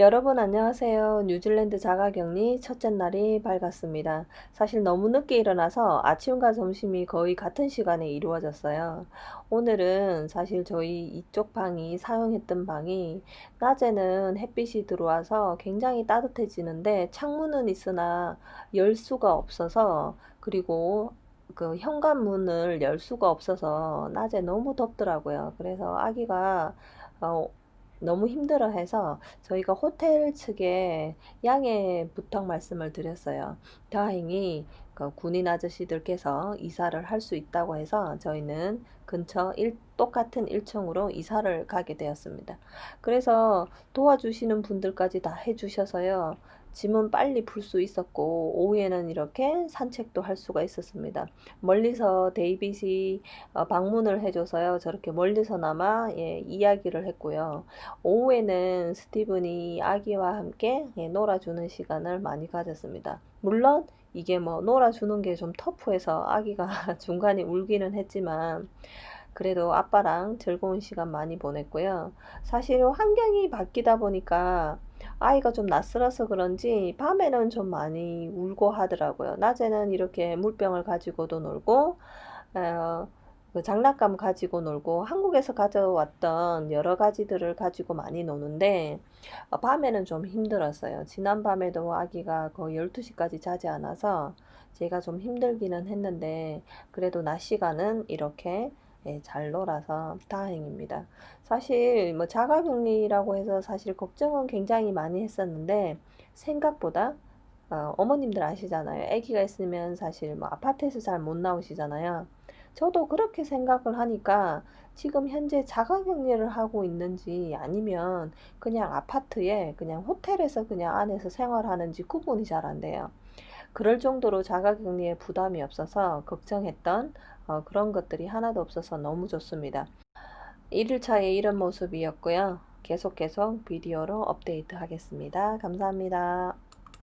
여러분 안녕하세요. 뉴질랜드 자가격리 첫째 날이 밝았습니다. 사실 너무 늦게 일어나서 아침과 점심이 거의 같은 시간에 이루어졌어요. 오늘은 사실 저희 이쪽 방이 사용했던 방이 낮에는 햇빛이 들어와서 굉장히 따뜻해지는데 창문은 있으나 열 수가 없어서 그리고 그 현관문을 열 수가 없어서 낮에 너무 덥더라고요. 그래서 아기가 어, 너무 힘들어해서 저희가 호텔 측에 양해 부탁 말씀을 드렸어요. 다행히 그 군인 아저씨들께서 이사를 할 수 있다고 해서 저희는 근처 일, 똑같은 1층으로 이사를 가게 되었습니다. 그래서 도와주시는 분들까지 다 해주셔서요. 짐은 빨리 풀 수 있었고 오후에는 이렇게 산책도 할 수가 있었습니다. 멀리서 데이빗이 어, 방문을 해줘서요. 저렇게 멀리서나마 예, 이야기를 했고요. 오후에는 스티븐이 아기와 함께 예, 놀아주는 시간을 많이 가졌습니다. 물론 이게 뭐 놀아주는 게 좀 터프해서 아기가 중간에 울기는 했지만 그래도 아빠랑 즐거운 시간 많이 보냈고요. 사실 환경이 바뀌다 보니까 아이가 좀 낯설어서 그런지 밤에는 좀 많이 울고 하더라고요. 낮에는 이렇게 물병을 가지고도 놀고, 어, 그 장난감 가지고 놀고 한국에서 가져왔던 여러 가지들을 가지고 많이 노는데 어, 밤에는 좀 힘들었어요. 지난 밤에도 아기가 거의 12시까지 자지 않아서 제가 좀 힘들기는 했는데 그래도 낮 시간은 이렇게 예, 잘 놀아서 다행입니다. 사실 뭐 자가격리라고 해서 사실 걱정은 굉장히 많이 했었는데 생각보다 어, 어머님들 아시잖아요. 아기가 있으면 사실 뭐 아파트에서 잘 못 나오시잖아요. 저도 그렇게 생각을 하니까 지금 현재 자가격리를 하고 있는지 아니면 그냥 아파트에 그냥 호텔에서 그냥 안에서 생활하는지 구분이 잘 안 돼요. 그럴 정도로 자가격리에 부담이 없어서 걱정했던 어, 그런 것들이 하나도 없어서 너무 좋습니다. 1일차의 이런 모습이었고요. 계속 계속 비디오로 업데이트 하겠습니다. 감사합니다.